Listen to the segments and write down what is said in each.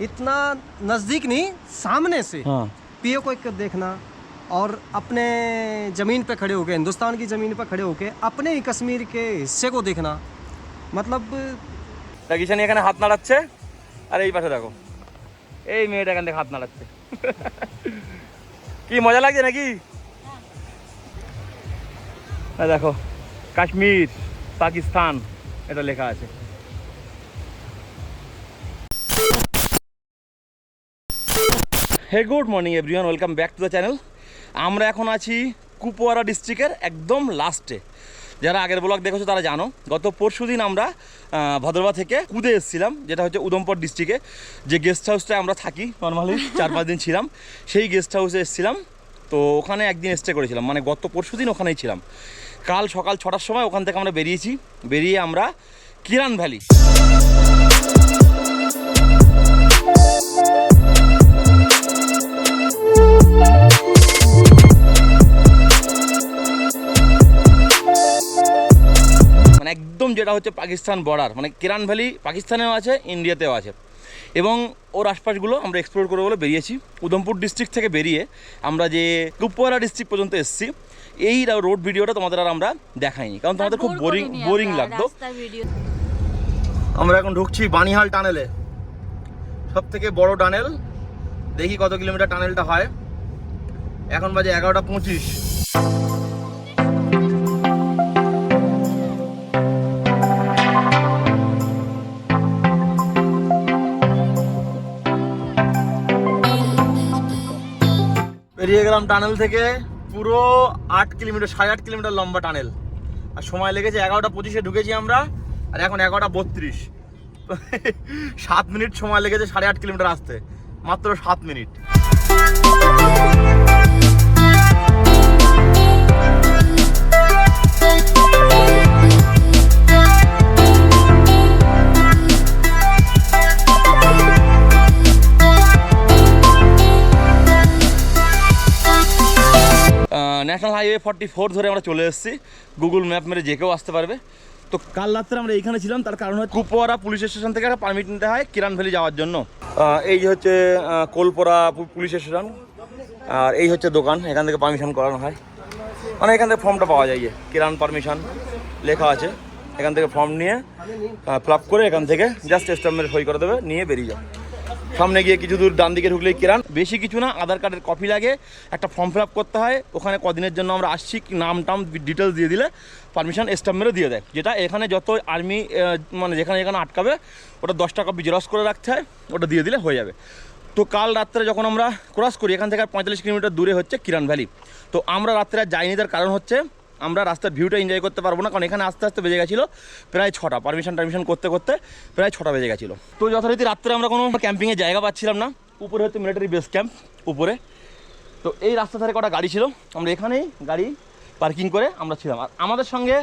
इतना नज़दीक नहीं सामने से हाँ पीओ को एक देखना और अपने ज़मीन पे खड़े होके हिंदुस्तान की ज़मीन पे खड़े होके अपने ही कश्मीर के हिस्से को देखना मतलब তা কিষানি এখানে হাত নাড়াচ্ছে আর এই পাশে দেখো এই মেয়েটা এখান থেকে হাত নাড়াচ্ছে কি মজা লাগছে নাকি এই দেখো কাশ্মীর পাকিস্তান এটা লেখা আছে hey good morning everyone welcome back to the channel আমরা এখন আছি কুপওয়ারা ডিস্ট্রিক্টের একদম লাস্টে যারা আগের ব্লগ দেখেছ, তারা জানো, গত পরশু দিন আমরা ভদ্রবা থেকে কুদে এসেছিলাম, যেটা হচ্ছে উদমপুর ডিস্ট্রিক্টে যে গেস্ট হাউসটায় আমরা থাকি নর্মালি চার পাঁচ দিন ছিলাম, সেই গেস্ট হাউসে এসেছিলাম। তো ওখানে একদিন স্টে করেছিলাম মানে গত পরশু দিন ওখানেই ছিলাম। কাল সকাল ছটার সময় ওখান থেকে আমরা বেরিয়েছি, বেরিয়ে আমরা কিরান ভ্যালি। একদম যেটা হচ্ছে পাকিস্তান বর্ডার মানে কিরান ভ্যালি পাকিস্তানেও আছে ইন্ডিয়াতেও আছে। এবং ওর আশপাশগুলো আমরা এক্সপ্লোর করে বলে বেরিয়েছি। উধমপুর ডিস্ট্রিক্ট থেকে বেরিয়ে আমরা যে কুপওয়ারা ডিস্ট্রিক্ট পর্যন্ত এসেছি এই রোড ভিডিওটা তোমাদের আর আমরা দেখাইনি কারণ তোমাদের খুব বোরিং বোরিং লাগতো। আমরা এখন ঢুকছি বানিহাল টানেলে। সব থেকে বড় টানেল দেখি কত কিলোমিটার টানেলটা হয়। এখন বাজে এগারোটা পঁচিশ। বেরিয়ে গেলাম টানেল থেকে। পুরো আট কিলোমিটার, সাড়ে আট কিলোমিটার লম্বা টানেল। আর সময় লেগেছে এগারোটা পঁচিশে ঢুকেছি আমরা, আর এখন এগারোটা বত্রিশ। সাত মিনিট সময় লেগেছে সাড়ে আট কিলোমিটার আসতে, মাত্র সাত minute. National highway forty four ধরে আমরা চলে এসেছি। গুগল ম্যাপ মেরে যে কেউ আসতে পারবে। তো কাল রাত্রে আমরা এইখানে ছিলাম তার কারণ হচ্ছে কুপওয়ারা পুলিশ স্টেশন থেকে একটা পারমিট নিতে হয় কিরান ভ্যালি যাওয়ার জন্য। এই যে হচ্ছে আহ, কোলপোরা পুলিশ স্টেশন। আর এই হচ্ছে দোকান এখান থেকে পারমিশন করানো হয়। মানে এখান থেকে ফর্মটা পাওয়া যায় কিরান পারমিশন লেখা আছে। এখান থেকে ফর্ম নিয়ে ফিল আপ করে এখান থেকে জাস্ট স্টাম্পের সই করে দেবে নিয়ে বেরিয়ে যাও। সামনে গিয়ে কিছু দূর ডান দিকে ঢুকলেই কিরান। বেশি কিছু না, আধার কার্ডের কপি লাগে। একটা ফর্ম ফিল করতে হয়। ওখানে কদিনের জন্য আমরা আসছি নাম টাম ডিটেলস দিয়ে দিলে পারমিশন স্টাম্প মেরে দিয়ে দেয়। যেটা এখানে যত আর্মি মানে যেখানে যেখানে আটকাবে, ওটা দশটা কপি জেরক্স করে রাখতে হয়, ওটা দিয়ে দিলে হয়ে যাবে। তো কাল রাত্রে যখন আমরা ক্রস করি, এখান থেকে পঁয়তাল্লিশ কিলোমিটার দূরে হচ্ছে কিরান ভ্যালি তো আমরা রাত্রে যাইনি, তার কারণ হচ্ছে আমরা রাস্তার ভিউটা এনজয় করতে পারব না, কারণ এখানে আস্তে আস্তে বেজে গেছিল প্রায় ছটা। পারমিশন টারমিশন করতে করতে প্রায় ছটা বেজে গেছিল। তো যথারীতি রাত্রে আমরা কোনো ক্যাম্পিংয়ের জায়গা পাচ্ছিলাম না। উপরে হয়তো মিলিটারি বেস ক্যাম্প উপরে। তো এই রাস্তা ধারে কটা গাড়ি ছিল, আমরা এখানেই গাড়ি পার্কিং করে আমরা ছিলাম। আর আমাদের সঙ্গে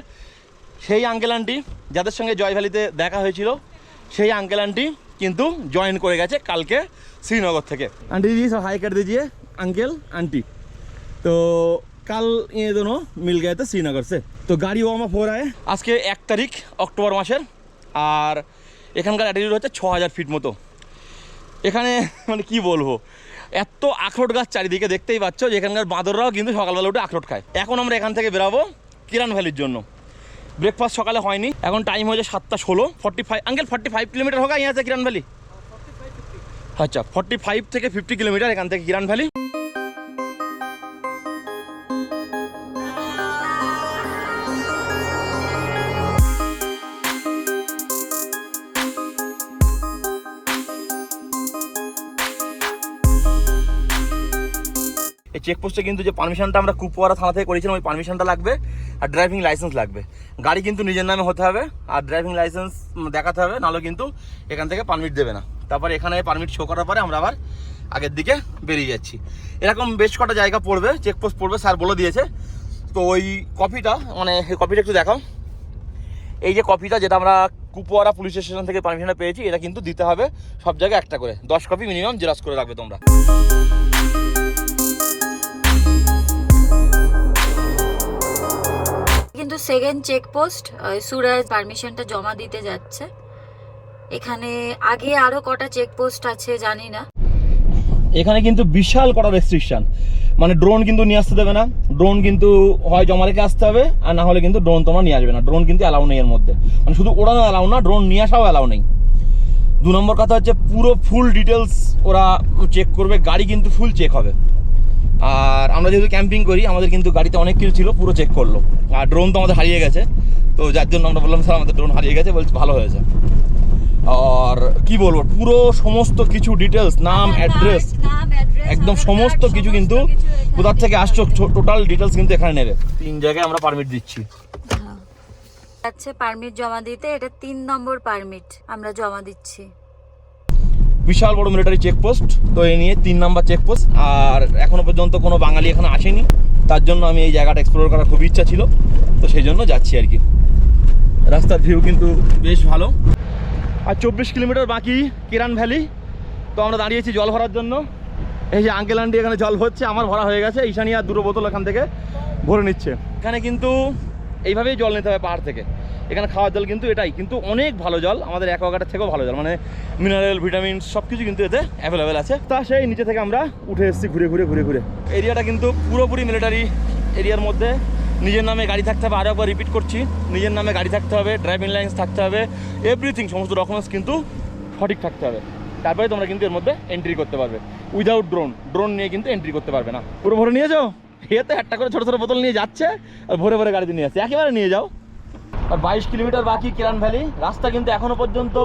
সেই আঙ্কেল আন্টি যাদের সঙ্গে জয় ভ্যালিতে দেখা হয়েছিল, সেই আঙ্কেল আন্টি কিন্তু জয়েন করে গেছে কালকে শ্রীনগর থেকে। আন্টি দিদি সব হাই কাট দিয়ে আঙ্কেল আন্টি তো কাল એ মিল મિલ ગયા હતા શ્રીનગર তো গাড়ি ওয়ার্ম আপ আয়। আজকে এক তারিখ, অক্টোবর মাসের। আর এখানকার অ্যাটিটিউড হচ্ছে ছ হাজার ফিট মতো। এখানে মানে কি বলব? এত আখরোট গাছ চারিদিকে দেখতেই পাচ্ছ যে এখানকার বাঁদররাও কিন্তু সকালবেলা উঠে আখরোট খায়। এখন আমরা এখান থেকে বেরাবো কিরান ভ্যালির জন্য। ব্রেকফাস্ট সকালে হয়নি, এখন টাইম হয়েছে সাতটা ষোলো। Forty five uncle forty five kilometre হোক ইয়ে আছে কিরান ভ্যালি। আচ্ছা ফর্টি ফাইভ থেকে ফিফটি কিলোমিটার এখান থেকে কিরান ভ্যালি। চেকপোস্টে কিন্তু যে পারমিশনটা আমরা কুপওয়ারা থানা থেকে করেছিলাম, ওই পারমিশনটা লাগবে আর ড্রাইভিং লাইসেন্স লাগবে। গাড়ি কিন্তু নিজের নামে হতে হবে আর ড্রাইভিং লাইসেন্স দেখাতে হবে, নাহলে কিন্তু এখান থেকে পারমিট দেবে না। তারপর এখানে পারমিট শো করার পরে আমরা আবার আগের দিকে বেরিয়ে যাচ্ছি। এরকম বেশ কটা জায়গা পড়বে চেকপোস্ট পড়বে স্যার বলে দিয়েছে। তো ওই কপিটা মানে কপিটা একটু দেখাও। এই যে কপিটা যেটা আমরা কুপওয়ারা পুলিশ স্টেশন থেকে পারমিশনটা পেয়েছি, এটা কিন্তু দিতে হবে সব জায়গায় একটা করে। দশ কপি মিনিমাম জেরক্স করে রাখবে তোমরা। কিন্তু সেকেন্ড চেকপোস্ট সুরাজ পারমিশনটা জমা দিতে যাচ্ছে। এখানে আগে আরও কটা চেকপোস্ট আছে জানি না। এখানে কিন্তু বিশাল কটা রেস্ট্রিকশন মানে ড্রোন কিন্তু নিয়ে আসতে দেবে না। ড্রোন কিন্তু হয় জমা রেখে আসতে হবে, আর না হলে কিন্তু ড্রোন তোমরা নিয়ে আসবে না। ড্রোন কিন্তু অ্যালাউ নেই এর মধ্যে। মানে শুধু ওড়ানো অ্যালাউ না ড্রোন নিয়ে আসাও অ্যালাউ নেই। দু নম্বর কথা হচ্ছে পুরো ফুল ডিটেলস ওরা চেক করবে, গাড়ি কিন্তু ফুল চেক হবে। আর আমরা যেহেতু ক্যাম্পিং করি আমাদের কিন্তু গাড়িতে অনেক কিছু ছিল পুরো চেক করল। আর ড্রোন তো আমাদের হারিয়ে গেছে। তো যার জন্য আমরা বললাম স্যার আমাদের ড্রোন হারিয়ে গেছে। বলছি ভালো হয়েছে। আর কি বলব পুরো সমস্ত কিছু ডিটেলস নাম অ্যাড্রেস একদম সমস্ত কিছু কিন্তু কোথার থেকে আসছো টোটাল ডিটেলস কিন্তু এখানে নেবে। তিন জায়গায় আমরা পারমিট দিচ্ছি। যাচ্ছে পারমিট জমা দিতে এটা তিন নম্বর পারমিট আমরা জমা দিচ্ছি। বিশাল বড় মিলিটারি চেকপোস্ট তো এই নিয়ে তিন নাম্বার চেকপোস্ট আর এখনও পর্যন্ত কোনো বাঙালি এখানে আসেনি। তার জন্য আমি এই জায়গাটা এক্সপ্লোর করার খুব ইচ্ছা ছিল, তো সেই জন্য যাচ্ছি আর কি। রাস্তার ভিউ কিন্তু বেশ ভালো। আর চব্বিশ কিলোমিটার বাকি কিরান ভ্যালি, তো আমরা দাঁড়িয়েছি জল ভরার জন্য। এই যে আঙ্কেল আন্টি এখানে জল ভরছে, আমার ভরা হয়ে গেছে ঈশানি আর দুটো বোতল এখান থেকে ভরে নিচ্ছে। এখানে কিন্তু এইভাবেই জল নিতে হবে পাহাড় থেকে। এখানে খাওয়ার জল কিন্তু এটাই, কিন্তু অনেক ভালো জল, আমাদের অ্যাকোয়াগার্ডের থেকেও ভালো জল মানে মিনারেল ভিটামিন সব কিছু কিন্তু এতে অ্যাভেলেবেল আছে। তা সেই নিচে থেকে আমরা উঠে এসেছি ঘুরে ঘুরে ঘুরে ঘুরে। এরিয়াটা কিন্তু পুরোপুরি মিলিটারি এরিয়ার মধ্যে। নিজের নামে গাড়ি থাকতে হবে আরও একবার রিপিট করছি। নিজের নামে গাড়ি থাকতে হবে ড্রাইভিং লাইসেন্স থাকতে হবে এভরিথিং সমস্ত ডকুমেন্টস কিন্তু সঠিক থাকতে হবে। তারপরে তোমরা কিন্তু এর মধ্যে এন্ট্রি করতে পারবে। উইদাউট ড্রোন ড্রোন নিয়ে কিন্তু এন্ট্রি করতে পারবে না। পুরো ভরে নিয়ে যাও এতে একটা করে ছোটো ছোটো বোতল নিয়ে যাচ্ছে, আর ভরে ভরে গাড়িতে নিয়ে যাচ্ছে একেবারে নিয়ে যাও। বাইশ কিলোমিটার বাকি কিরান ভ্যালি। রাস্তা কিন্তু এখনও পর্যন্ত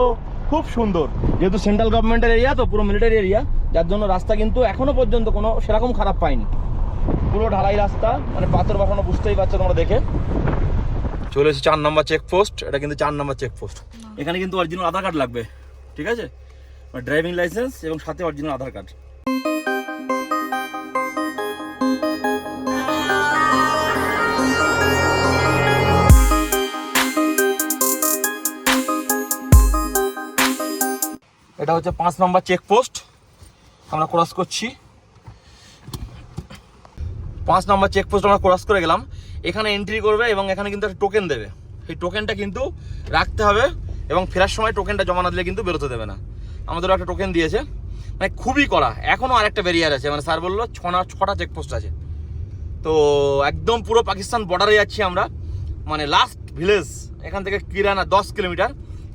খুব সুন্দর। যেহেতু সেন্ট্রাল গভর্নমেন্টের এরিয়া তো পুরো মিলিটারি এরিয়া যার জন্য রাস্তা কিন্তু এখনও পর্যন্ত কোনো সেরকম খারাপ পাইনি পুরো ঢালাই রাস্তা মানে পাথর বাসানো বুঝতেই পারছ তোমরা দেখে। চলে এসেছি চার নম্বর চেকপোস্ট এটা কিন্তু চার নম্বর চেকপোস্ট এখানে কিন্তু অরিজিনাল আধার কার্ড লাগবে, ঠিক আছে? ড্রাইভিং লাইসেন্স এবং সাথে অরিজিনাল আধার কার্ড এটা হচ্ছে পাঁচ নম্বর চেকপোস্ট আমরা ক্রস করছি। পাঁচ নম্বর চেকপোস্ট আমরা ক্রস করে গেলাম। এখানে এন্ট্রি করবে এবং এখানে কিন্তু একটা টোকেন দেবে। সেই টোকেনটা কিন্তু রাখতে হবে এবং ফেরার সময় টোকেনটা জমা না দিলে কিন্তু বেরোতে দেবে না। আমাদেরও একটা টোকেন দিয়েছে। মানে খুবই কড়া। এখনও আরেকটা ব্যারিয়ার আছে। মানে স্যার বলল, ছনা ছটা চেকপোস্ট আছে। তো একদম পুরো পাকিস্তান বর্ডারে যাচ্ছি আমরা। মানে লাস্ট ভিলেজ এখান থেকে কিরানা দশ কিলোমিটার।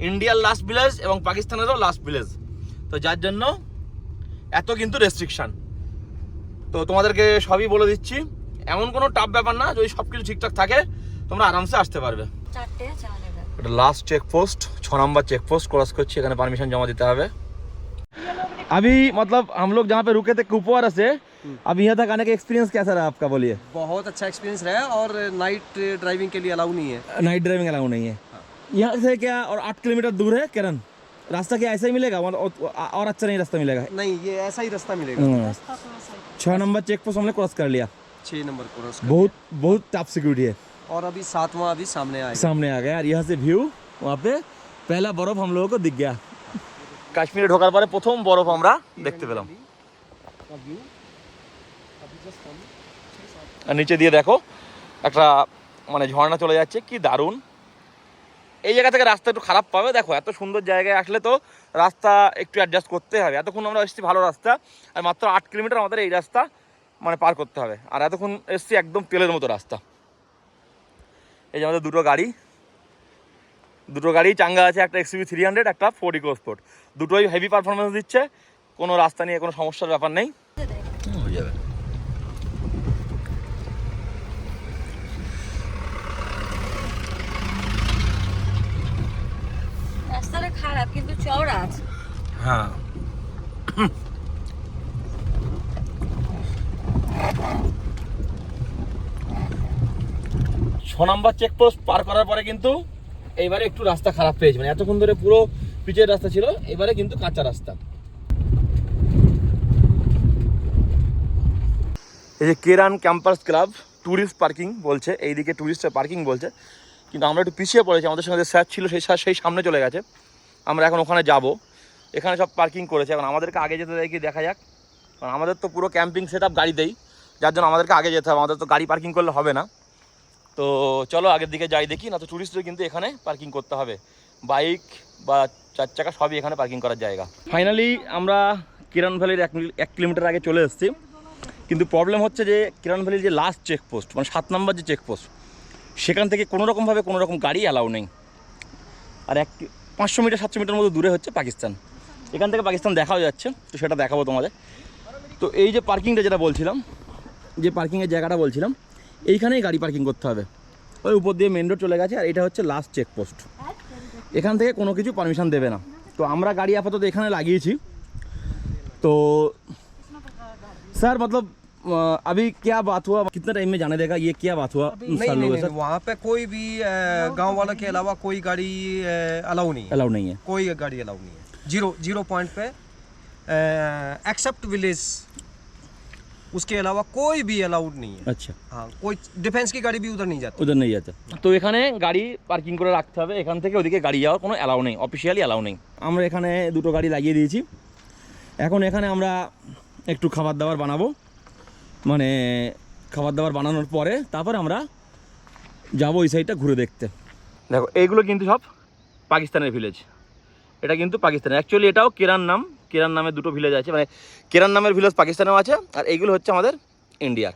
ইন্ডিয়ার লাস্ট ভিলেজ এবং পাকিস্তানেরও লাস্ট ভিলেজ তো যার জন্য এত কিন্তু রেস্ট্রিকশন তো তোমাদেরকে সবই বলে দিচ্ছি এমন কোনো টাফ ব্যাপার না যদি সব কিছু ঠিকঠাক থাকে তোমরা আরামসে আসতে পারবে চারটে আছে আমাদের গাড়ি। এটা লাস্ট চেক পোস্ট ছ নম্বর चेक पोस्ट क्रॉस করছি এখানে পারমিশন জমা দিতে হবে अभी मतलब हम लोग जहाँ पे रुके थे कुपवारा से अभी यहाँ तक आने का एक्सपीरियंस कैसा रहा आपका बोलिए बहुत अच्छा एक्सपीरियंस रहा और नाइट ड्राइविंग के लिए अलाउ नहीं है नाइट ड्राइविंग अलाउ नहीं है यहाँ से क्या और आठ किलोमीटर दूर है किरण रास्ता क्या ऐसा ही मिलेगा और, और अच्छा नहीं रास्ता मिलेगा नहीं ये ऐसा ही रास्ता मिलेगा हम्म। छः नंबर चेक पोस्ट हमने क्रॉस कर लिया छः नंबर क्रॉस बहुत बहुत टफ सिक्योरिटी है और अभी सातवां अभी सामने आएगा सामने आ गया और यहाँ से व्यू वहाँ पे पहला बर्फ हम लोगों को दिख गया কাশ্মীরে ঢোকার পরে প্রথম বরফ আমরা দেখতে পেলাম আর নিচে দিয়ে দেখো একটা মানে ঝর্ণা চলে যাচ্ছে কি দারুণ এই জায়গা থেকে রাস্তা একটু খারাপ পাবে। দেখো, এত সুন্দর জায়গায় আসলে তো রাস্তা একটু অ্যাডজাস্ট করতে হবে। এতক্ষণ আমরা এসেছি ভালো রাস্তা, আর মাত্র আট কিলোমিটার আমাদের এই রাস্তা মানে পার করতে হবে। আর এতক্ষণ এসেছি একদম তেলের মতো রাস্তা। এই যে আমাদের দুটো গাড়ি। দুটো গাড়ি, চাঙ্গা আছে, একটা এক্সিবি থ্রি হান্ড্রেড একটা ফোর ইকো স্পোর্ট দুটোই হেভি পারফরমেন্স দিচ্ছে। কোনো রাস্তা নিয়ে কোনো সমস্যার ব্যাপার নেই। হয়ে যাবে রাস্তাটা খারাপ কিন্তু চওড়া আছে। হ্যাঁ। ছ নম্বর চেকপোস্ট পার করার পরে কিন্তু এইবারে একটু রাস্তা খারাপ পেয়েছে। মানে এতক্ষণ ধরে পুরো পিচের রাস্তা ছিল, এবারে কিন্তু কাঁচা রাস্তা। এই যে Keran campus club tourist parking বলছে, এইদিকে ট্যুরিস্টের পার্কিং বলছে। কিন্তু আমরা একটু পিছিয়ে পড়েছি, আমাদের সঙ্গে স্যার ছিল, সেই স্যার সেই সামনে চলে গেছে। আমরা এখন ওখানে যাব। এখানে সব পার্কিং করেছে। এখন আমাদেরকে আগে যেতে কি দেখা যাক। কারণ আমাদের তো পুরো ক্যাম্পিং সেট আপ গাড়িতেই যার জন্য আমাদেরকে আগে যেতে হবে। আমাদের তো গাড়ি পার্কিং করলে হবে না। তো চলো আগের দিকে যাই দেখি। না তো ট্যুরিস্টদের কিন্তু এখানে পার্কিং করতে হবে। বাইক বা চার চাকা সবই এখানে পার্কিং করার জায়গা। ফাইনালি আমরা কিরণ ভ্যালির এক এক কিলোমিটার আগে চলে এসেছি। কিন্তু প্রবলেম হচ্ছে যে কিরণ ভ্যালির যে লাস্ট চেকপোস্ট মানে সাত নম্বর যে চেকপোস্ট সেখান থেকে কোনো রকমভাবে কোনো রকম গাড়ি অ্যালাউ নেই। আর এক পাঁচশো মিটার, সাতশো মিটার মতো দূরে হচ্ছে পাকিস্তান। এখান থেকে পাকিস্তান দেখাও যাচ্ছে, তো সেটা দেখাবো তোমাদের। তো এই যে পার্কিংটা যেটা বলছিলাম, যে পার্কিংয়ের জায়গাটা বলছিলাম, এইখানেই গাড়ি পার্কিং করতে হবে। ওই উপর দিয়ে মেন রোড চলে গেছে, আর এটা হচ্ছে লাস্ট চেকপোস্ট এখান থেকে কোনো কিছু পারমিশন দেবে না। তো আমরা গাড়ি আপাতত এখানে লাগিয়েছি। তো, স্যার, মতলব अभी क्या बात हुआ कितना टाइम में जाने देगा ये क्या बात हुआ नहीं सर नहीं, लोगों नहीं, वहाँ पे कोई भी गांव वालों के अलावा कोई गाड़ी अलाउ नहीं है अलाउ नहीं है कोई गाड़ी अलाउ नहीं है जीरो जीरो पॉइंट पे एक्सेप्ट विलेज उसके अलावा कोई भी अलाउड नहीं है अच्छा हाँ कोई डिफेंस की गाड़ी भी उधर नहीं जाती ওদের নেই আছে তো এখানে গাড়ি পার্কিং করে রাখতে হবে এখান থেকে ওদিকে গাড়ি যাওয়ার কোনো অ্যালাউ নেই অফিসিয়ালি অ্যালাউ নেই আমরা এখানে দুটো গাড়ি লাগিয়ে দিয়েছি এখন এখানে আমরা একটু খাবার দাবার বানাবো মানে খাবার দাবার বানানোর পরে তারপর আমরা যাব ওই সাইডটা ঘুরে দেখতে। দেখো, এইগুলো কিন্তু সব পাকিস্তানের ভিলেজ এটা কিন্তু পাকিস্তানের। অ্যাকচুয়ালি এটাও কেরান নাম। কেরান নামে দুটো ভিলেজ আছে। মানে কেরান নামের ভিলেজ পাকিস্তানেও আছে, আর এইগুলো হচ্ছে আমাদের ইন্ডিয়ার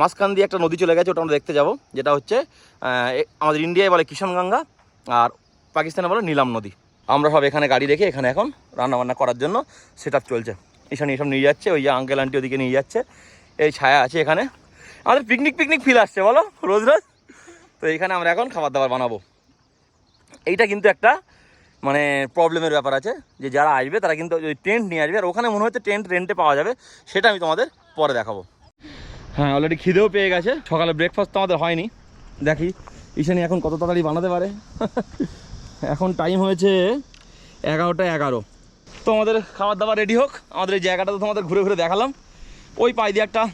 মাঝখান দিয়ে একটা নদী চলে গেছে, ওটা আমরা দেখতে যাব। যেটা হচ্ছে আমাদের ইন্ডিয়ায় বলে কিষানগঙ্গা, আর পাকিস্তানে বলে নীলাম নদী। আমরা সব এখানে গাড়ি রেখে এখানে এখন রান্নাবান্না করার জন্য সেট চলছে। ঈশানি এসব নিয়ে যাচ্ছে, ওই যে আঙ্কেল আন্টি ওদিকে নিয়ে যাচ্ছে। এই ছায়া আছে এখানে। আমাদের পিকনিক পিকনিক ফিল আসছে, বলো, রোজ রোজ। তো এইখানে আমরা এখন খাবার দাবার বানাবো। এইটা কিন্তু একটা মানে প্রবলেমের ব্যাপার আছে, যে যারা আসবে তারা কিন্তু ওই টেন্ট নিয়ে আসবে। আর ওখানে মনে হচ্ছে টেন্ট রেন্টে পাওয়া যাবে, সেটা আমি তোমাদের পরে দেখাবো। হ্যাঁ অলরেডি খিদেও পেয়ে গেছে। সকালে ব্রেকফাস্ট তো আমাদের হয়নি। দেখি, ঈশানি এখন কত তাড়াতাড়ি বানাতে পারে। এখন টাইম হয়েছে এগারোটা এগারো। তো আমাদের খাবার দাবার রেডি হোক। আমাদের এই জায়গাটা তো তোমাদের ঘুরে ঘুরে দেখালাম। ওই পাই দিয়ে একটা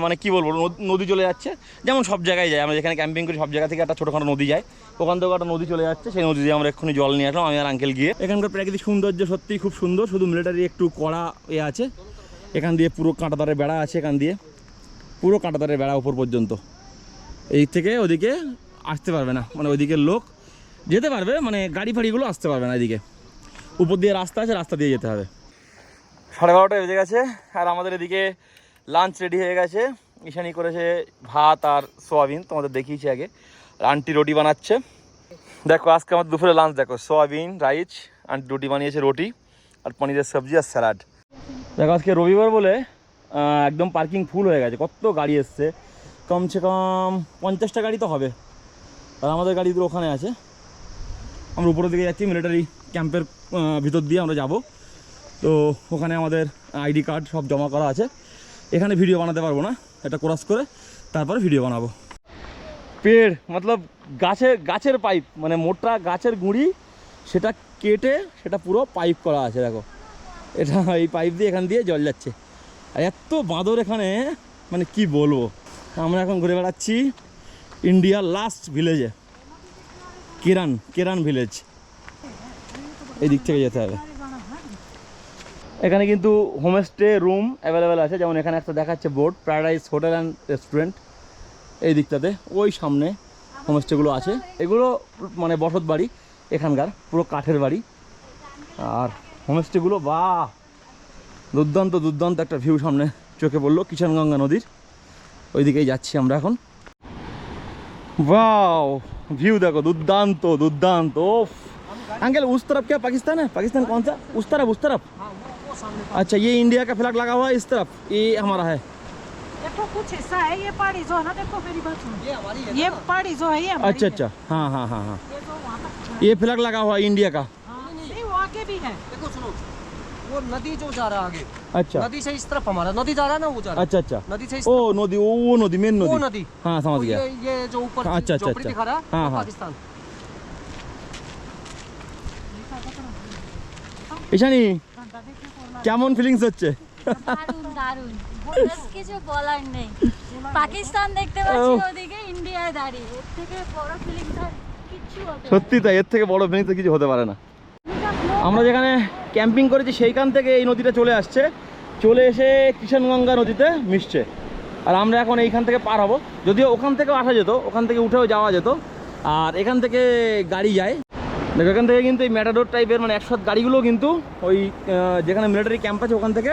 মানে কি বলব, নদ- চলে যাচ্ছে। যেমন সব জায়গায় যায়, আমরা যেখানে ক্যাম্পিং করি, সব জায়গা থেকে একটা ছোটোখাটো নদী যায়। ওখান থেকে একটা নদী চলে যাচ্ছে, সেই নদী দিয়ে আমরা এক্ষুনি জল নিয়ে আসলাম, আমি আর আঙ্কেল গিয়ে। এখানকার প্রাকৃতিক সৌন্দর্য সত্যিই খুব সুন্দর, শুধু মিলিটারি একটু কড়া এ আছে। এখান দিয়ে পুরো কাঁটাতারের বেড়া আছে, এখান দিয়ে। পুরো কাঁটাতারের বেড়া উপর পর্যন্ত। এই থেকে ওদিকে আসতে পারবে না মানে ওইদিকের লোক যেতে পারবে মানে গাড়ি ফাড়িগুলো আসতে পারবে না এদিকে। উপর দিয়ে রাস্তা আছে, রাস্তা দিয়ে যেতে হবে। সাড়ে বারোটা বেজে গেছে, আর আমাদের এদিকে লাঞ্চ রেডি হয়ে গেছে। ঈশানি করেছে ভাত আর সোয়াবিন, তোমাদের দেখিয়েছি আগে। আন্টি রুটি বানাচ্ছে। দেখো, আজকে আমার দুপুরে লাঞ্চ দেখো, সোয়াবিন রাইস আন্টি রুটি বানিয়েছে রুটি, আর পনিরের সবজি আর স্যালাড দেখো, আজকে রবিবার বলে একদম পার্কিং ফুল হয়ে গেছে। কত গাড়ি এসছে। কমসে কম পঞ্চাশটা গাড়ি তো হবে। আর আমাদের গাড়িগুলো ওখানে আছে। আমরা উপরের দিকে যাচ্ছি মিলিটারি ক্যাম্পের ভিতর দিয়ে আমরা যাব। তো ওখানে আমাদের আইডি কার্ড সব জমা করা আছে। এখানে ভিডিও বানাতে পারব না, এটা ক্রস করে তারপরে ভিডিও বানাবো। পেড়, মতলব গাছের গাছের পাইপ মানে মোটা গাছের গুঁড়ি, সেটা কেটে সেটা পুরো পাইপ করা আছে, দেখো। এটা এই পাইপ দিয়ে এখান দিয়ে জল যাচ্ছে। আর এত বাঁদর এখানে মানে কি বলব? আমরা এখন ঘুরে বেড়াচ্ছি ইন্ডিয়ার লাস্ট ভিলেজে কেরান কেরান ভিলেজ এই দিক থেকে যেতে হবে। এখানে কিন্তু হোমস্টে রুম অ্যাভেলেবেল আছে যেমন এখানে একটা দেখাচ্ছে board Paradise hotel and restaurant এই দিকটাতে ওই সামনে হোমস্টেগুলো আছে এগুলো মানে বসত বাড়ি এখানকার পুরো কাঠের বাড়ি আর হোমস্টেগুলো বাহ দুর্দান্ত দুর্দান্ত একটা ভিউ সামনে চোখে পড়লো কিষানগঙ্গা নদীর ওইদিকেই যাচ্ছি আমরা এখন वाओ व्यू देखो दुर्दांत दुर्दांत ओफ अंकल उस तरफ क्या पाकिस्तान है पाकिस्तान कौन सा उस तरफ उस तरफ अच्छा ये इंडिया का फ्लैग लगा हुआ है इस तरफ़ ये हमारा है। देखो कुछ हिस्सा है ये पहाड़ी जो है ना देखो मेरी बात सुनो। ये पहाड़ी जो है ये अच्छा अच्छा हाँ हाँ हाँ हाँ। ये तो फ्लैग लगा हुआ है इंडिया का। हाँ, भी है। देखो सुनो वो नदी जो जा रहा है आगे अच्छा। नदी से इस तरफ़ हमारा नदी जा रहा ना वो जा रहा अच्छा अच्छा। नदी से ओ नदी वो नदी मेन नदी वो नदी। हाँ समझ गया। ये, ये जो ऊपर हाँ, अच्छा अच्छा अच्छा। हाँ हाँ पाकिस्तान। ईशानी। কেমন ফিলিংস হচ্ছে? দারুণ দারুণ। কিছু বলার নেই। পাকিস্তান দেখতে পাচ্ছি ওদিকে ইন্ডিয়ায় দাঁড়িয়ে। এর থেকে বড় ফিলিং আর কিচ্ছু সত্যি তাই এর থেকে বড় ফিলিংস কিছু হতে পারে না। আমরা যেখানে ক্যাম্পিং করেছি সেইখান থেকে এই নদীটা চলে আসছে। চলে এসে কিষানগঙ্গা নদীতে মিশছে। আর আমরা এখন এইখান থেকে পার হব। যদিও ওখান থেকেও আসা যেত ওখান থেকে উঠেও যাওয়া যেত। আর এখান থেকে গাড়ি যায়। দেখো, এখান থেকে কিন্তু এই ম্যাটাডোর টাইপের মানে একসাথ গাড়িগুলো কিন্তু ওই যেখানে মিলিটারি ক্যাম্প আছে, ওখান থেকে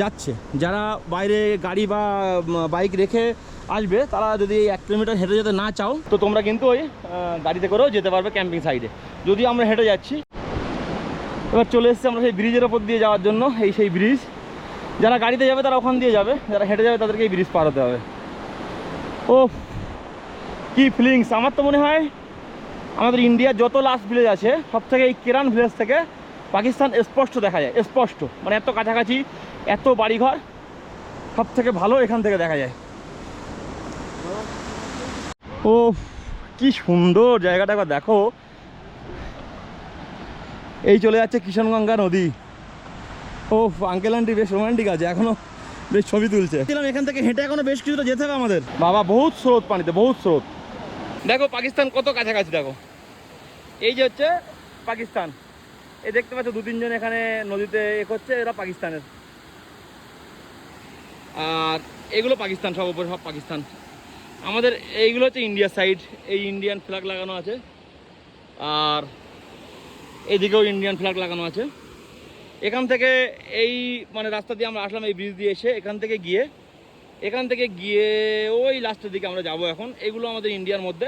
যাচ্ছে। যারা বাইরে গাড়ি বা বাইক রেখে আসবে, তারা যদি এক কিলোমিটার হেঁটে যেতে না চাও, তো তোমরা কিন্তু ওই গাড়িতে করেও যেতে পারবে ক্যাম্পিং সাইডে যদি আমরা হেঁটে যাচ্ছি, এবার চলে এসেছি আমরা সেই ব্রিজের ওপর দিয়ে যাওয়ার জন্য, এই সেই ব্রিজ যারা গাড়িতে যাবে, তারা ওখান দিয়ে যাবে। যারা হেঁটে যাবে, তাদেরকে এই ব্রিজ পার হতে হবে। ও কি ফিলিংস আমার তো মনে হয় আমাদের ইন্ডিয়ার যত লাস্ট ভিলেজ আছে সব থেকে এই কেরান ভিলেজ থেকে পাকিস্তান স্পষ্ট দেখা যায় স্পষ্ট। মানে এত কাছাকাছি এত বাড়িঘর সব থেকে ভালো এখান থেকে দেখা যায়। ও কি সুন্দর জায়গাটা দেখো। এই চলে যাচ্ছে কিষণগঙ্গা নদী। ও আঙ্কেল আন্টি বেশ রোমান্টিক আছে এখনও বেশ ছবি তুলছে। এখান থেকে হেঁটে এখনও বেশ কিছুটা যেতে হবে আমাদের। বাবা বহুত স্রোত পানিতে বহুত স্রোত। দেখো পাকিস্তান কত কাছাকাছি, দেখো। এই যে হচ্ছে পাকিস্তান। এই দেখতে পাচ্ছ দু তিনজন এখানে নদীতে এ করছে, এরা পাকিস্তানের। আর এগুলো পাকিস্তান, সব উপরে, সব পাকিস্তান। আমাদের এইগুলো হচ্ছে ইন্ডিয়া সাইড, এই ইন্ডিয়ান ফ্ল্যাগ লাগানো আছে। আর এদিকেও ইন্ডিয়ান ফ্ল্যাগ লাগানো আছে। এখান থেকে এই মানে রাস্তা দিয়ে আমরা আসলাম, এই ব্রিজ দিয়ে এসে এখান থেকে গিয়ে এখান থেকে গিয়ে ওই লাস্টের দিকে আমরা যাব এখন এগুলো আমাদের ইন্ডিয়ার মধ্যে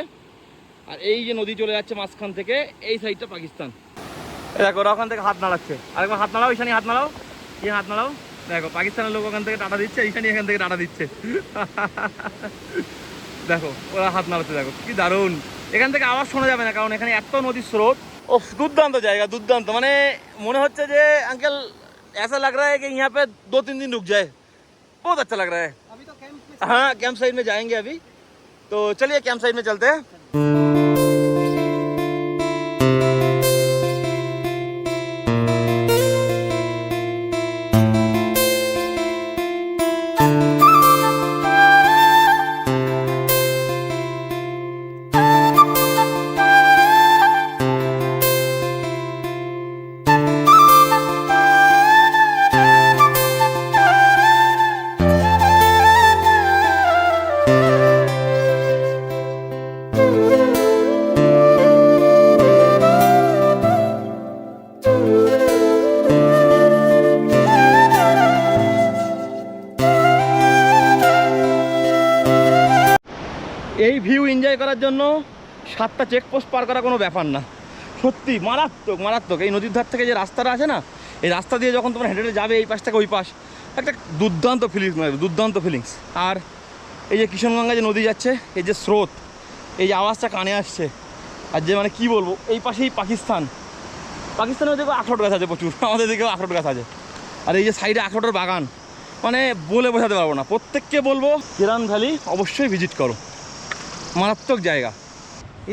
আর এই যে নদী চলে যাচ্ছে মাঝখান থেকে এই সাইডটা পাকিস্তান এই দেখো ওরা ওখান থেকে হাত নাড়াচ্ছে আরেকবার হাত নাড়াও ঈশানি হাত নাড়াও কি হাত নাড়াও দেখো পাকিস্তানের লোক ওখান থেকে টাটা দিচ্ছে ঈশানি এখান থেকে টাটা দিচ্ছে দেখো ওরা হাত নাড়াচ্ছে দেখো কি দারুণ এখান থেকে আওয়াজ শোনা যাবে না কারণ এখানে এত নদীর স্রোত ও দুর্দান্ত জায়গা দুর্দান্ত মানে মনে হচ্ছে যে আঙ্কেল ऐसा लग रहा है कि यहाँ पे दो तीन दिन रुक जाए बहुत अच्छा लग रहा है अभी तो कैंप हाँ कैंप साइड में जाएँगे अभी। तो चलिए कैंप साइड में चलते हैं। এই ভিউ এনজয় করার জন্য সাতটা চেকপোস্ট পার করা কোনো ব্যাপার না। সত্যি, মারাত্মক মারাত্মক। এই নদীর ধার থেকে যে রাস্তাটা আছে না, এই রাস্তা দিয়ে যখন তোমরা হেঁটে যাবে এই পাশ থেকে ওই পাশ, একটা দুর্দান্ত ফিলিংস মানে দুর্দান্ত ফিলিংস আর এই যে কিষণগঙ্গা যে নদী যাচ্ছে, এই যে স্রোত, এই যে আওয়াজটা কানে আসছে, আর যে মানে কি বলব, এই পাশেই পাকিস্তান। পাকিস্তানের দিকেও আখরোট গাছ আছে প্রচুর, আমাদের দিকেও আখরোট গাছ আছে। আর এই যে সাইডে আখরোটের বাগান মানে বলে বোঝাতে পারব না। প্রত্যেককে বলব, কিরান ভ্যালি অবশ্যই ভিজিট করো। মারাত্মক জায়গা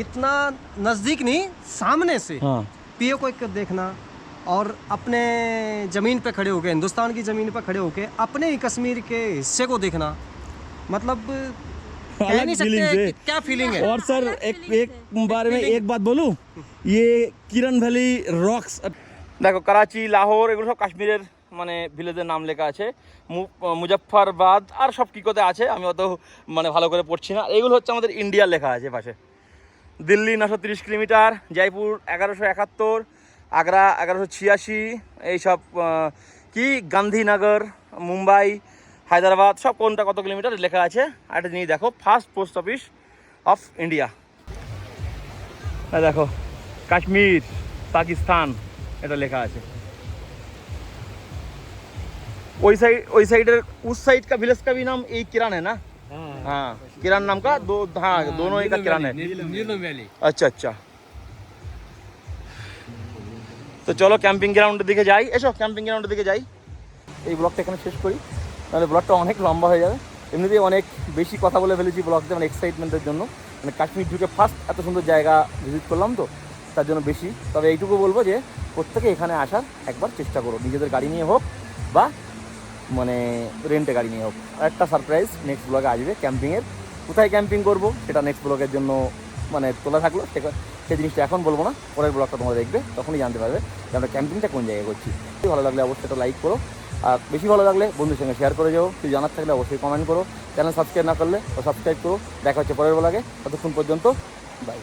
इतना नज़दीक नहीं सामने से হ্যাঁ पीओ को एक देखना और अपने ज़मीन पे खड़े होके हिंदुस्तान की ज़मीन पे खड़े होके अपने ही कश्मीर के हिस्से को देखना मतलब कह अलग नहीं feelings सकते है। कि क्या फीलिंग है और सर एक एक बारे में एक बात बोलूं ये কিরণ ভ্যালি রক্স দেখো করাচি লাহোর এগুলো সব কাশ্মীরের মানে ভিলেজের নাম লেখা আছে। মুজফ্ফরবাদ আর সব কী কোথায় আছে আমি অত মানে ভালো করে পড়ছি না। এগুলো হচ্ছে আমাদের ইন্ডিয়ার লেখা আছে পাশে। দিল্লি নশো তিরিশ কিলোমিটার, জয়পুর এগারোশো একাত্তর, আগ্রা এগারোশো ছিয়াশি, এইসব কি? গান্ধীনগর, মুম্বাই, হায়দ্রাবাদ, সব কোনটা কত কিলোমিটার লেখা আছে? আর একটা জিনিস দেখো first post office of India দেখো, কাশ্মীর, পাকিস্তান, এটা লেখা আছে। वही साइड वही साइड उस साइड का विलेज का भी नाम यही किरान है ना हाँ किरान नाम का दो हाँ दोनों एक किरान है अच्छा अच्छा তো চলো ক্যাম্পিং গ্রাউন্ডের দিকে যাই। এসো ক্যাম্পিং গ্রাউন্ডের দিকে যাই। এই ব্লগটা এখানে শেষ করি। তাহলে ব্লগটা অনেক লম্বা হয়ে যাবে। এমনিতেই অনেক বেশি কথা বলে ফেলেছি ব্লগটা মানে এক্সাইটমেন্টের জন্য। মানে কাশ্মীর ঢুকে ফার্স্ট এত সুন্দর জায়গা ভিজিট করলাম তো তার জন্য বেশি। তবে এইটুকু বলব যে প্রত্যেকে এখানে আসার একবার চেষ্টা করো। নিজেদের গাড়ি নিয়ে হোক বা মানে রেন্টে গাড়ি নিয়ে হোক। আর একটা সারপ্রাইজ নেক্সট ব্লগে আসবে ক্যাম্পিংয়ের কোথায় ক্যাম্পিং করব, সেটা নেক্সট ব্লগের জন্য মানে তোলা থাকল। সেই জিনিসটা এখন বলব না, পরের ব্লগটা তোমরা দেখবে, তখনই জানতে পারবে যে আমরা ক্যাম্পিংটা কোন জায়গায় করছি। ভালো লাগলে অবশ্যই একটা লাইক করো। আর বেশি ভালো লাগলে বন্ধুর সঙ্গে শেয়ার করে যাও। কিছু জানার থাকলে অবশ্যই কমেন্ট করো। চ্যানেল সাবস্ক্রাইব না করলে সাবস্ক্রাইব করো। দেখা হচ্ছে পরের ব্লগে ততক্ষণ পর্যন্ত বাই